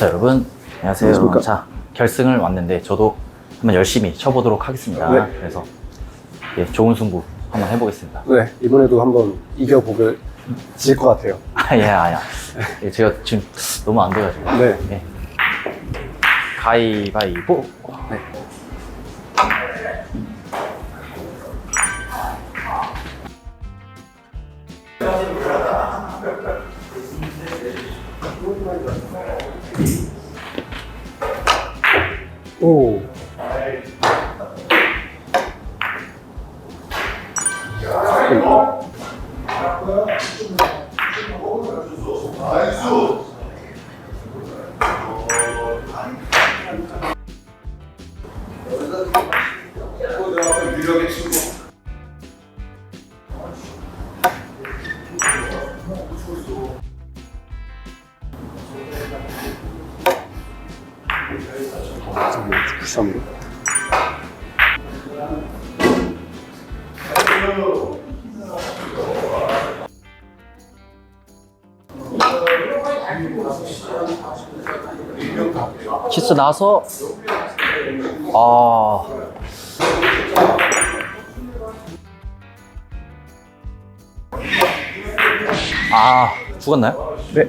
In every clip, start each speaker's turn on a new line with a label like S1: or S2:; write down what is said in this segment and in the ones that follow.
S1: 자 여러분 안녕하세요.
S2: 안녕하십니까.
S1: 자 결승을 왔는데 저도 한번 열심히 쳐보도록 하겠습니다.
S2: 네.
S1: 그래서 예, 좋은 승부 한번 해보겠습니다.
S2: 네, 이번에도 한번 이겨보길 질 것 같아요.
S1: 아예 아야. 예, 제가 지금 너무 안 돼가지고.
S2: 네.
S1: 예. 가위바위보.
S2: 네. 오. 저기 굿샷으로.
S1: 키스 나서 아. 아, 죽었나요?
S2: 네.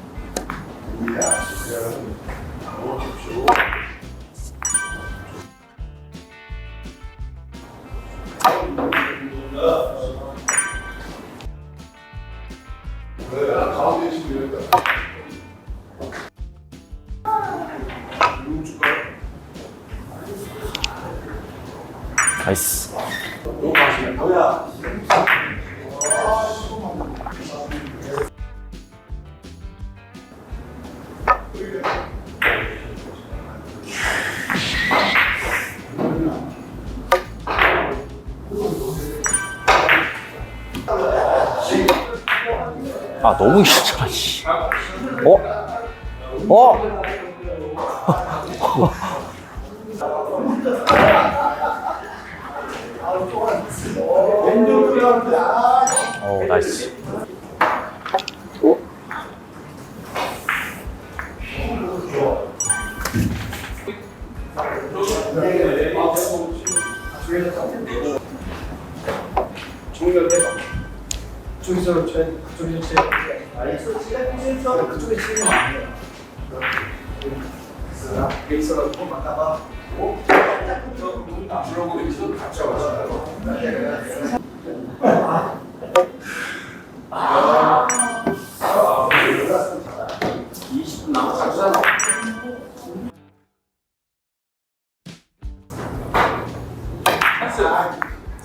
S1: 스. 아 너무 길잖아 씨. 어? 어? 어 나이스
S2: 제 그쪽에 치는 거 아니에요. 여기서 또 만나봐.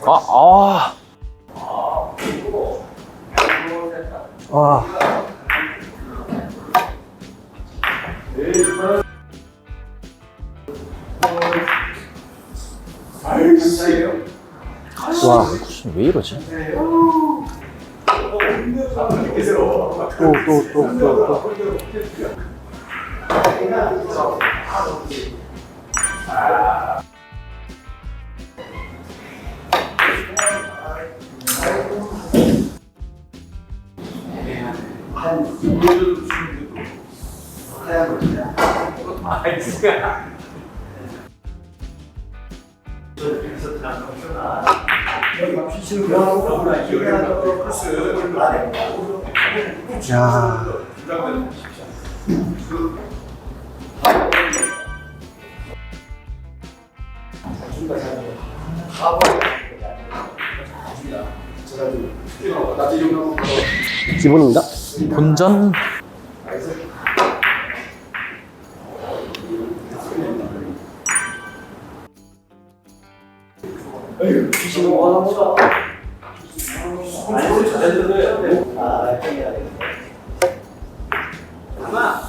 S1: 아 아.
S2: 와.
S1: 와 무슨 왜 이러지?
S2: 또 또 또 또 또. 야. 기본입니다.
S1: 본전?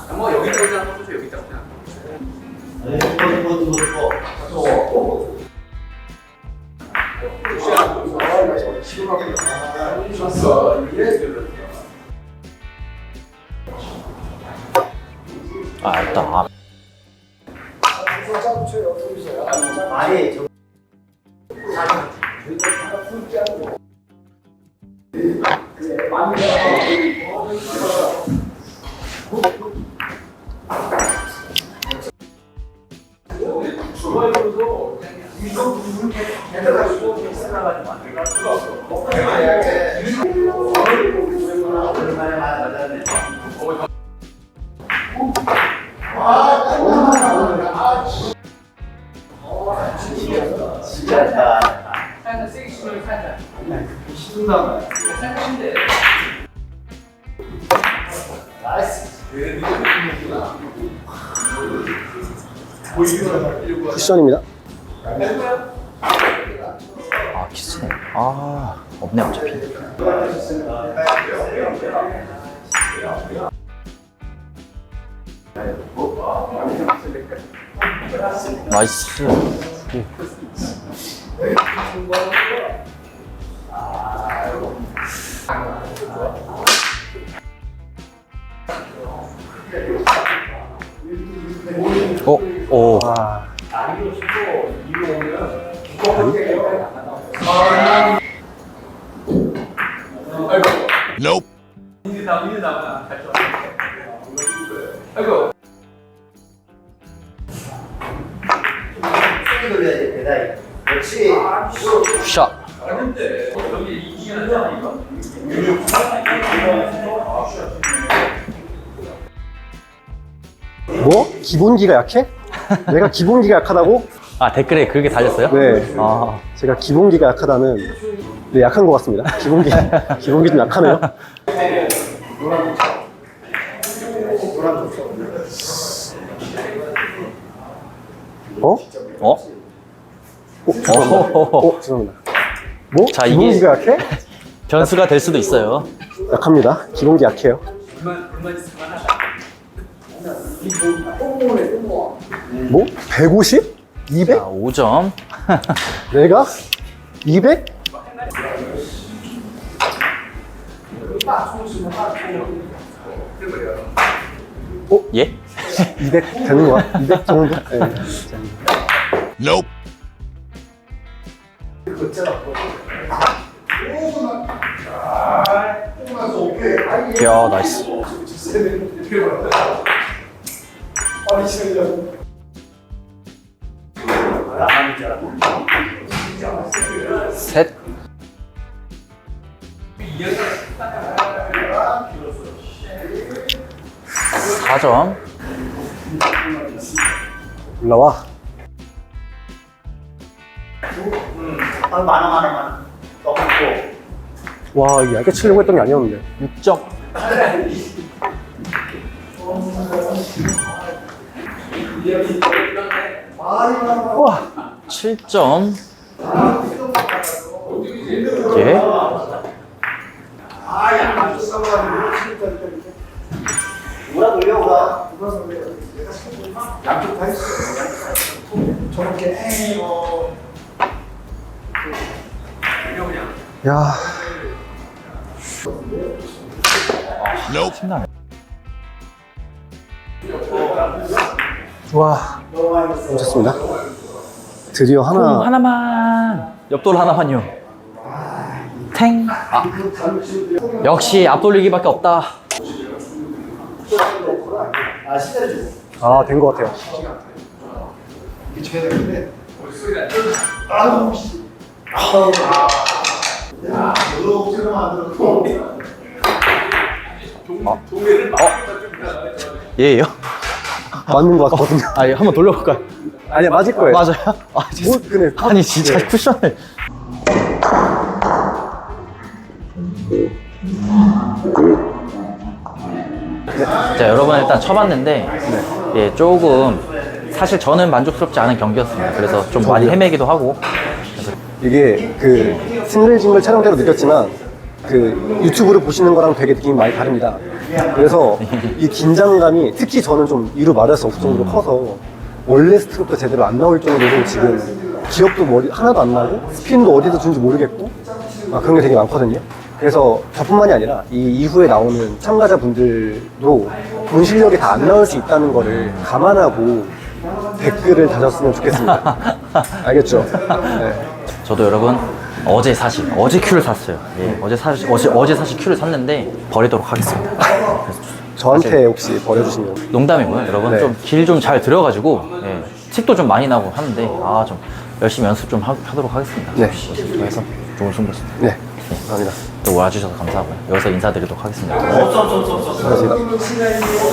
S1: 아마 여기 다 여기 다 일단 아,
S3: 쿠션입니다.
S1: 아 키스네. 아 없네 어차피. 나이스. 오, 오.
S3: 아,
S1: 샷.
S3: 뭐? 기본기가 약해? 내가 기본기가 약하다고?
S1: 아 댓글에 그렇게 달렸어요?
S3: 네.
S1: 아
S3: 제가 기본기가 약하다는 네, 약한 것 같습니다. 기본기 기본기 좀 약하네요. 어?
S1: 어?
S3: 어? 죄송합니다.
S1: 어?
S3: 죄송합니다. 뭐?
S1: 자, 이게-
S3: 기본기가 약해?
S1: 변수가 될 수도 있어요.
S3: 약합니다. 기본기 약해요. 뭐? 150? 200?
S1: 자, 5점.
S3: 내가? 200?
S1: 예?
S3: 200 되는 거야? 200 정도? 네.
S1: 야, 나이스. 셋. 사점
S3: 올라와.
S2: 아, 많아, 많아, 많아. 너무 고
S3: 와, 이거 얇게 치려고 했던 게 아니었는데.
S1: 6점.
S3: 와,
S1: 7점. 예.
S2: 뭐라 돌려, 뭐라.
S3: 야,
S1: 신나네.
S3: 와, 오셨습니다. 드디어
S1: 공
S3: 하나.
S1: 하나만. 옆돌 하나만요. 탱. 아. 역시 앞돌리기밖에 없다.
S2: 아.
S3: 아, 된것 같아요.
S1: 예요?
S3: 맞는 것 같거든요.
S1: 아, 예, 한번 돌려볼까요?
S3: 아니야, 맞을 거예요.
S1: 맞아요? 아, 진짜.
S3: 뭐, 그래.
S1: 아니, 진짜
S3: 네.
S1: 쿠션을. 자, 여러분 일단 쳐봤는데, 예, 조금, 사실 저는 만족스럽지 않은 경기였습니다. 그래서 좀 많이 헤매기도 하고,
S3: 이게 그 싱글징글 촬영대로 느꼈지만 그 유튜브를 보시는 거랑 되게 느낌이 많이 다릅니다. 그래서 이 긴장감이 특히 저는 좀 이루 말할 수 없을 정도로 커서 원래 스트로크 제대로 안 나올 정도로 지금 기억도 머리 하나도 안 나고 스핀도 어디서 준지 모르겠고 아, 그런 게 되게 많거든요. 그래서 저뿐만이 아니라 이 이후에 나오는 참가자분들도 본 실력이 다 안 나올 수 있다는 거를 감안하고 댓글을 다셨으면 좋겠습니다. 알겠죠? 네.
S1: 저도 여러분 어제 사실 어제 큐를 샀어요. 예, 어제 사실 어제 어제 사실 큐를 샀는데 버리도록 하겠습니다. 그래서
S3: 저한테 혹시 버려주시면
S1: 농담이고요, 여러분
S3: 네.
S1: 좀 길 좀 잘 들어가지고 예, 틱도 좀 많이 나고 하는데 아 좀 열심히 연습 좀 하, 도록 하겠습니다.
S3: 네.
S1: 해서 좋은 승부
S3: 네, 감사합니다.
S1: 또 와주셔서 감사하고요. 여기서 인사드리도록 하겠습니다.
S3: 고맙습니다.